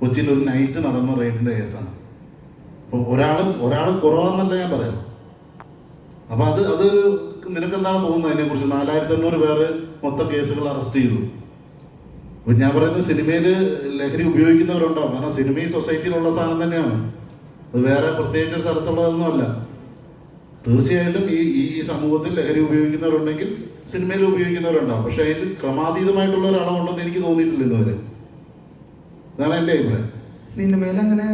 കൊച്ചിയിൽ ഒരു നൈറ്റ് നടന്ന റെയ്ഡിന്റെ കേസാണ് അപ്പോൾ ഒരാൾ ഒരാൾ കുറവാന്നല്ല ഞാൻ പറയാം അപ്പോൾ അത് അതൊരു നിനക്കെന്താണ് തോന്നുന്നത് അതിനെക്കുറിച്ച്? നാലായിരത്തി എണ്ണൂറ് പേര് മൊത്തം കേസുകൾ അറസ്റ്റ് ചെയ്തു. അപ്പം ഞാൻ പറയുന്നത് സിനിമയിൽ ലഹരി ഉപയോഗിക്കുന്നവരുണ്ടാവും കാരണം സിനിമ ഈ സൊസൈറ്റിയിലുള്ള സാധനം തന്നെയാണ്. അത് വേറെ പ്രത്യേകിച്ച് ഒരു സ്ഥലത്തുള്ളതൊന്നുമല്ല. തീർച്ചയായിട്ടും ഈ ഈ ഈ സമൂഹത്തിൽ ലഹരി ഉപയോഗിക്കുന്നവരുണ്ടെങ്കിൽ സിനിമയിൽ ഉപയോഗിക്കുന്നവരുണ്ടാവും. പക്ഷേ അതിൽ ക്രമാതീതമായിട്ടുള്ള ഒരളവുണ്ടെന്ന് എനിക്ക് തോന്നിയിട്ടില്ല ഇന്നുവരെ അതാണ് എന്റെ അഭിപ്രായം. സിനിമയിൽ അങ്ങനെ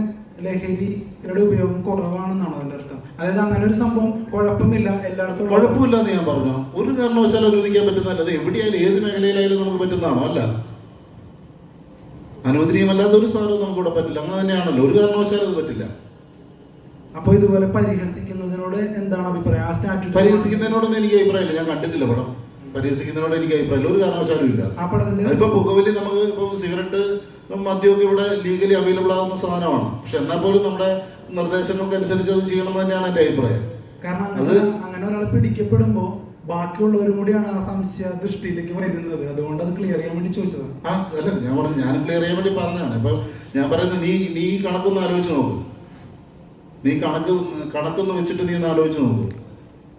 ലഹരിയുടെ ഉപയോഗം കുറവാണെന്നാണോ അർത്ഥം? അതായത് അങ്ങനെ ഒരു സംഭവം കുഴപ്പമില്ല എല്ലായിടത്തും കുഴപ്പമില്ലെന്ന് ഞാൻ പറഞ്ഞു? ഒരു കാരണവശാലും അനുവദിക്കാൻ പറ്റുന്നതല്ല അത് എവിടെയായാലും ഏത് മേഖലയിലായാലും നമുക്ക് പറ്റുന്നതാണോ? അല്ല. അനുവദനീയമല്ലാത്ത ഒരു സാധനവും നമുക്കിവിടെ പറ്റില്ല. അങ്ങനെ തന്നെയാണല്ലോ. ഒരു കാരണവശാലും അത് പറ്റില്ല. അപ്പൊ ഇതുപോലെ പരിഹസിക്കുന്നതിനോട് എന്താണ് അഭിപ്രായം? ആ സ്റ്റാറ്റ്യൂട്ട് പരിഹസിക്കുന്നതിനോടൊന്നും എനിക്ക് അഭിപ്രായമില്ല. ഞാൻ കണ്ടിട്ടില്ല പടം. പരിഹസിക്കുന്നതിനോട് എനിക്ക് അഭിപ്രായമില്ല. ഒരു കാരണവശാലും ഇല്ല. അതിപ്പോ പുകവലി നമുക്ക് ഇപ്പം സിഗരറ്റ് മദ്യമൊക്കെ ഇവിടെ ലീഗലി അവൈലബിൾ ആകുന്ന സാധനമാണ്. പക്ഷെ എന്നാൽ പോലും നമ്മുടെ നിർദ്ദേശങ്ങൾക്കനുസരിച്ച് അത് ചെയ്യണം തന്നെയാണ് എന്റെ അഭിപ്രായം. കാരണം അത് അങ്ങനെ ഒരാൾ പിടിക്കപ്പെടുമ്പോ ബാക്കിയുള്ളവരും കൂടിയാണ് ആ സംശയ ദൃഷ്ടിയിലേക്ക് വരുന്നത്. അതുകൊണ്ട് അത് ക്ലിയർ ചെയ്യാൻ വേണ്ടി ചോദിച്ചതാണ്. ആ അല്ല ഞാൻ പറഞ്ഞു ഞാൻ ക്ലിയർ ചെയ്യാൻ വേണ്ടി പറഞ്ഞതാണ്. ഇപ്പൊ ഞാൻ പറയുന്നത് നീ നീ ഈ കണക്കൊന്ന് ആലോചിച്ച് നോക്ക്. നീ കണക്ക് കണക്കൊന്ന് വെച്ചിട്ട് നീ ഒന്ന് ആലോചിച്ച് നോക്ക്.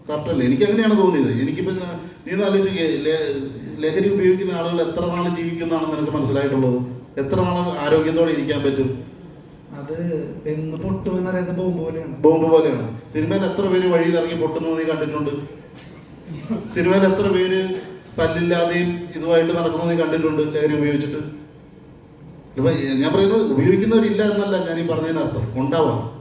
കറക്റ്റ് അല്ലേ? എനിക്ക് അങ്ങനെയാണ് തോന്നിയത്. എനിക്കിപ്പോ ഞാൻ- നീ ആലോചിച്ച് ലഹരി ഉപയോഗിക്കുന്ന ആളുകൾ എത്ര നാൾ ജീവിക്കുന്നതാണെന്ന് നിനക്ക് മനസ്സിലായിട്ടുള്ളത്? എത്ര നാൾ ആരോഗ്യത്തോടെ ഇരിക്കാൻ പറ്റും? അത് എന്ന് പൊട്ടു എന്നറിയാത്ത ബോംബ് പോലെയാണ്. ബോംബ് പോലെയാണ്. സിനിമയിൽ എത്ര പേര് വഴിയിൽ ഇറങ്ങി പൊട്ടുന്നത് നീ കണ്ടിട്ടുണ്ട്? സിനിമയിൽ എത്ര പേര് പല്ലില്ലാതെയും ഇതുമായിട്ട് നടക്കുന്നത് നീ കണ്ടിട്ടുണ്ട് ലഹരി ഉപയോഗിച്ചിട്ട്? ഇപ്പം ഞാൻ പറയുന്നത് ഉപയോഗിക്കുന്നവരില്ല എന്നല്ല ഞാൻ ഈ പറഞ്ഞതിനർത്ഥം. ഉണ്ടാവാം.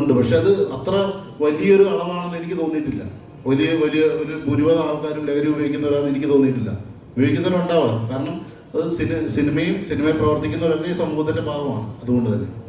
ഉണ്ട്. പക്ഷെ അത് അത്ര വലിയൊരു അളവാണെന്ന് എനിക്ക് തോന്നിയിട്ടില്ല. വലിയ വലിയ ഒരു ഭൂരിഭാഗം ആൾക്കാരും ലഹരി ഉപയോഗിക്കുന്നവരാണെന്ന് എനിക്ക് തോന്നിയിട്ടില്ല. ഉപയോഗിക്കുന്നവരുണ്ടാവാം. കാരണം അത് സിനി സിനിമയും സിനിമയിൽ പ്രവർത്തിക്കുന്നവരൊക്കെ ഈ സമൂഹത്തിന്റെ ഭാഗമാണ്. അതുകൊണ്ട് തന്നെ.